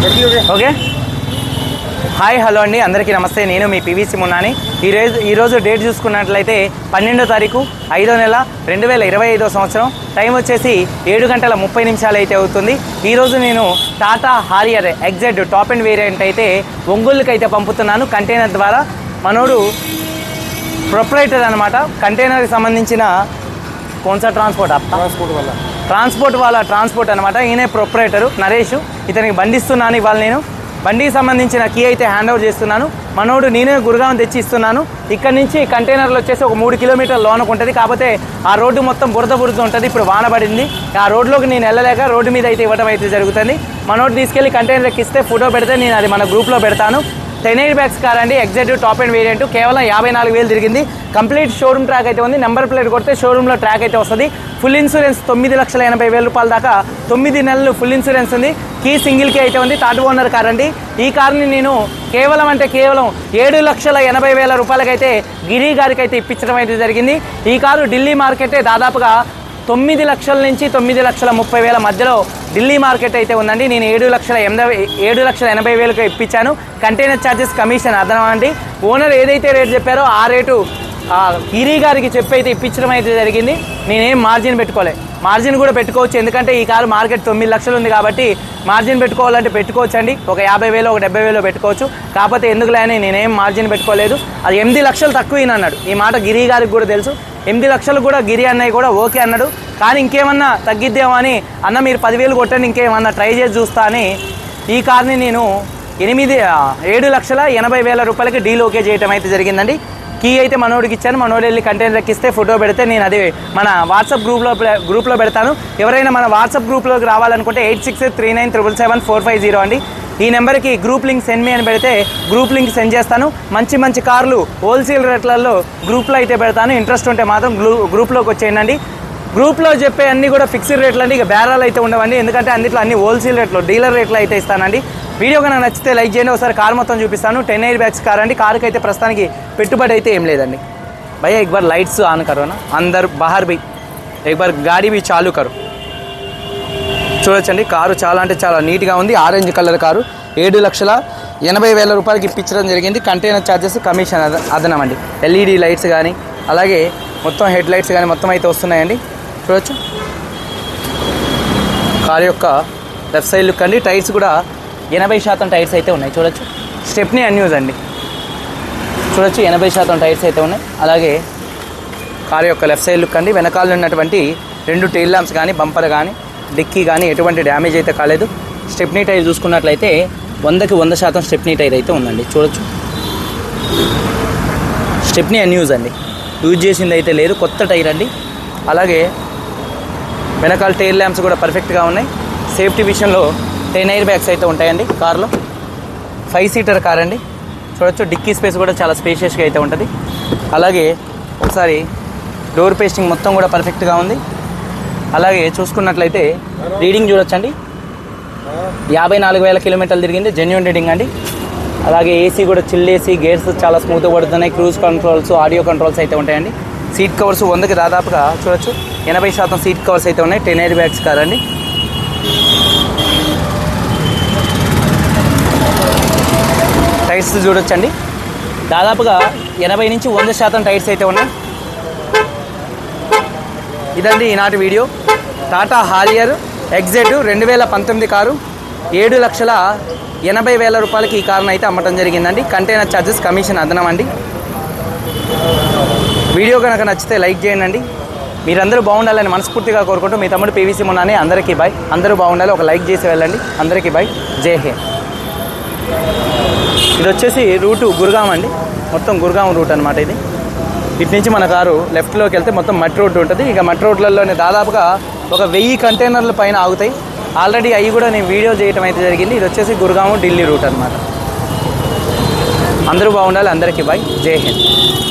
Okay? Hi hello అండి. అందరికీ నమస్తే. నేను మీ పివిసి మున్నాని ఈరోజు ఈరోజు డేట్ చూసుకున్నట్లయితే పన్నెండో తారీఖు ఐదో నెల రెండు వేల ఇరవై ఐదో సంవత్సరం. టైం వచ్చేసి ఏడు గంటల ముప్పై నిమిషాలు అయితే అవుతుంది ఈరోజు నేను Tata Harrier XZ top and variant అయితే ఒంగోలుకి అయితే పంపుతున్నాను. కంటైనర్ ద్వారా మనోడు ప్రొపరేటర్ అనమాట కంటైనర్కి సంబంధించిన కొన్సా ట్రాన్స్పోర్ట్ ట్రాన్స్పోర్ట్ వల్ల. ట్రాన్స్పోర్ట్ వాళ్ళ ట్రాన్స్పోర్ట్ అనమాట ఈయనే ప్రొపరేటరు. నరేష్ ఇతనికి బండిస్తున్నాను ఇవాళ నేను. బండికి సంబంధించిన కీ అయితే హ్యాండ్ ఓవర్ చేస్తున్నాను. మనోడు నేనే గురుగాం తెచ్చి ఇస్తున్నాను. ఇక్కడ నుంచి కంటైనర్లు వచ్చేసి ఒక మూడు కిలోమీటర్ల లోనకు ఉంటుంది. కాకపోతే ఆ రోడ్డు మొత్తం బురద బురద ఉంటుంది. ఇప్పుడు వాన పడింది. ఆ రోడ్లోకి నేను వెళ్ళలేక రోడ్డు మీద అయితే ఇవ్వడం అయితే జరుగుతుంది. మనోడు తీసుకెళ్ళి కంటైనర్కి ఇస్తే ఫోటో పెడితే నేను అది మన గ్రూప్లో పెడతాను. టెన్ ఎయిట్ బ్యాగ్స్ కార్ అండి ఎగ్జాక్టివ్ టాప్ అండ్ వేరియంట్. కేవలం యాభై నాలుగు వేలు తిరిగింది. కంప్లీట్ షోరూమ్ ట్రాక్ అయితే ఉంది. నెంబర్ ప్లేట్ కొడితే షోరూంలో ట్రాక్ అయితే వస్తుంది. ఫుల్ ఇన్సూరెన్స్ తొమ్మిది లక్షల ఎనభై వేల రూపాయల దాకా తొమ్మిది నెలలు ఫుల్ ఇన్సూరెన్స్ ఉంది. కీ సింగిల్ కీ అయితే ఉంది. థర్డ్ ఓనర్ కార్ అండి. ఈ కార్ని నేను కేవలం అంటే కేవలం ఏడు లక్షల ఎనభై వేల రూపాయలకైతే గిరి గారికి అయితే ఇప్పించడం అయితే జరిగింది. ఈ కారు ఢిల్లీ మార్కెటే దాదాపుగా తొమ్మిది లక్షల నుంచి తొమ్మిది లక్షల ముప్పై వేల మధ్యలో ఢిల్లీ మార్కెట్ అయితే ఉందండి. నేను ఏడు లక్షల ఎనభై ఏడు లక్షల ఎనభై వేలకు ఇప్పించాను. కంటైనర్ ఛార్జెస్ కమిషన్ అర్థం అండి? ఓనర్ ఏదైతే రేటు చెప్పారో ఆ రేటు ఆ గిరి గారికి చెప్పి అయితే ఇప్పించడం అయితే జరిగింది. నేనేం మార్జిన్ పెట్టుకోలే. మార్జిన్ కూడా పెట్టుకోవచ్చు. ఎందుకంటే ఈ కారు మార్కెట్ తొమ్మిది లక్షలు ఉంది కాబట్టి మార్జిన్ పెట్టుకోవాలంటే పెట్టుకోవచ్చు అండి ఒక యాభై వేలు ఒక డెబ్బై వేలు పెట్టుకోవచ్చు. కాకపోతే ఎందుకు లేని నేనేం మార్జిన్ పెట్టుకోలేదు. అది ఎనిమిది లక్షలు తక్కువ అన్నాడు. ఈ మాట గిరి గారికి కూడా తెలుసు. ఎనిమిది లక్షలు కూడా గిరి అన్నయ్య కూడా ఓకే అన్నాడు. కానీ ఇంకేమన్నా తగ్గిద్దామో అని అన్న మీరు పదివేలు కొట్టండి ఇంకేమన్నా ట్రై చేసి చూస్తా అని ఈ కార్ని నేను ఎనిమిది ఏడు లక్షల ఎనభై వేల రూపాయలకి డీల్ ఓకే చేయటం అయితే జరిగిందండి. కీ అయితే మనోడికి ఇచ్చాను. మనోడు వెళ్ళి కంటైనర్ ఎక్కిస్తే ఫోటో పెడితే నేను అది మన వాట్సాప్ గ్రూప్లో గ్రూప్లో పెడతాను. ఎవరైనా మన వాట్సాప్ గ్రూప్లోకి రావాలనుకుంటే eight six three nine triple seven four five zero అండి. ఈ నెంబర్కి గ్రూప్ లింక్ సెండ్ మీ అని పెడితే గ్రూప్ లింక్ సెండ్ చేస్తాను. మంచి మంచి కార్లు హోల్సేల్ రేట్లలో గ్రూప్లో అయితే పెడతాను. ఇంట్రెస్ట్ ఉంటే మాత్రం గ్రూప్లోకి వచ్చేయండి గ్రూప్లో చెప్పే అన్ని కూడా ఫిక్స్డ్ రేట్లు అండి. ఇక బేరాలు అయితే ఉండవండి. ఎందుకంటే అన్నిట్లో అన్ని హోల్సేల్ రేట్లు డీలర్ రేట్లు అయితే ఇస్తానండి. వీడియో కనుక నచ్చితే లైక్ చేయండి. ఒకసారి కార్ మొత్తం చూపిస్తాను. టెన్ ఎయిర్ బ్యాగ్స్ కార్ అండి కార్కి అయితే ప్రస్తుతానికి పెట్టుబడి అయితే ఏం లేదండి. భయ్యా ఎక్ బార్ లైట్స్ ఆన్ కరోనా. అందరు బహార్ భయ్ ఎక్బార్ గాడి చాలు కరు. చూడొచ్చండి. కారు చాలా అంటే చాలా నీట్గా ఉంది. Orange colour car. ఏడు లక్షల ఎనభై వేల రూపాయలకి ఇప్పించడం జరిగింది. కంటైనర్ ఛార్జెస్ కమిషన్ అదనమండి. ఎల్ఈడి లైట్స్ కానీ అలాగే మొత్తం హెడ్ లైట్స్ కానీ మొత్తం అయితే వస్తున్నాయండి. చూడొచ్చు. కారు యొక్క లెఫ్ట్ సైడ్ లుక్ అండి. టైర్స్ కూడా ఎనభై శాతం టైర్స్ అయితే ఉన్నాయి. చూడొచ్చు. స్టెప్నీ అన్యూజ్ అండి. చూడొచ్చు. ఎనభై శాతం టైర్స్ అయితే ఉన్నాయి. అలాగే కారు యొక్క లెఫ్ట్ సైడ్ లుక్ అండి. వెనకాల ఉన్నటువంటి రెండు టెయిల్ ల్యాంప్స్ కానీ బంపర్ కానీ డిక్కీ కానీ ఎటువంటి డ్యామేజ్ అయితే కాలేదు. స్టెప్నీ టైర్ చూసుకున్నట్లయితే వందకి వంద శాతం స్టెప్నీ టైర్ అయితే ఉందండి. చూడొచ్చు. స్టెప్నీ అన్యూజ్ అండి. యూజ్ చేసింది అయితే లేదు. కొత్త టైర్ అండి. అలాగే వెనకాల టైర్ ల్యాంప్స్ కూడా పర్ఫెక్ట్గా ఉన్నాయి. సేఫ్టీ విషయంలో టెన్ ఎయిర్ బ్యాగ్స్ అయితే ఉంటాయండి కార్లో. ఫైవ్ సీటర్ కార్ అండి. చూడొచ్చు. డిక్కీ స్పేస్ కూడా చాలా స్పేషియస్గా అయితే ఉంటుంది. అలాగే ఒకసారి డోర్ పేస్టింగ్ మొత్తం కూడా పర్ఫెక్ట్గా ఉంది. అలాగే చూసుకున్నట్లయితే రీడింగ్ చూడొచ్చండి. యాభై నాలుగు వేల కిలోమీటర్లు తిరిగింది జెన్యున్ రీడింగ్ అండి. అలాగే ఏసీ కూడా చిల్ ఏసీ గేర్స్ చాలా స్మూత్గా పడుతున్నాయి క్రూజ్ కంట్రోల్స్ ఆడియో కంట్రోల్స్ అయితే ఉంటాయండి. సీట్ కవర్స్ వందకి దాదాపుగా చూడొచ్చు ఎనభై శాతం సీట్ కవర్స్ అయితే ఉన్నాయి టెన్ ఎయిర్ బ్యాగ్స్ కార్ అండి టైర్స్ చూడొచ్చండి. దాదాపుగా ఎనభై నుంచి వంద శాతం టైర్స్ అయితే ఉన్నాయి. ఇదండి ఈనాటి వీడియో. టాటా హారియర్ ఎగ్జెట్ రెండు వేల పంతొమ్మిది కారు ఏడు లక్షల ఎనభై వేల రూపాయలకి ఈ కారును అయితే అమ్మటం జరిగిందండి. కంటైనర్ ఛార్జెస్ కమిషన్ అదనం అండి. వీడియో కనుక నచ్చితే లైక్ చేయండి. మీరందరూ బాగుండాలని మనస్ఫూర్తిగా కోరుకుంటూ మీ తమ్ముడు పీవీసీ మున్నాని అందరికీ బాయ్. అందరూ బాగుండాలి ఒక లైక్ చేసి వెళ్ళండి. అందరికీ బాయ్. జై హింద్. ఇది వచ్చేసి రూటు గురుగాం అండి. మొత్తం గురుగాం రూట్ అనమాట ఇది. ఇటు నుంచి మన కారు లెఫ్ట్లోకి వెళ్తే మొత్తం మట్టి రోడ్డు ఉంటుంది. ఇక మట్టి రోడ్లలోనే దాదాపుగా ఒక వెయ్యి కంటైనర్ల పైన ఆగుతాయి. ఆల్రెడీ అవి కూడా నేను వీడియో చేయడం అయితే జరిగింది. ఇది వచ్చేసి గురుగాము ఢిల్లీ రూట్ అనమాట అందరూ బాగుండాలి. అందరికీ బాయ్ జై హింద్.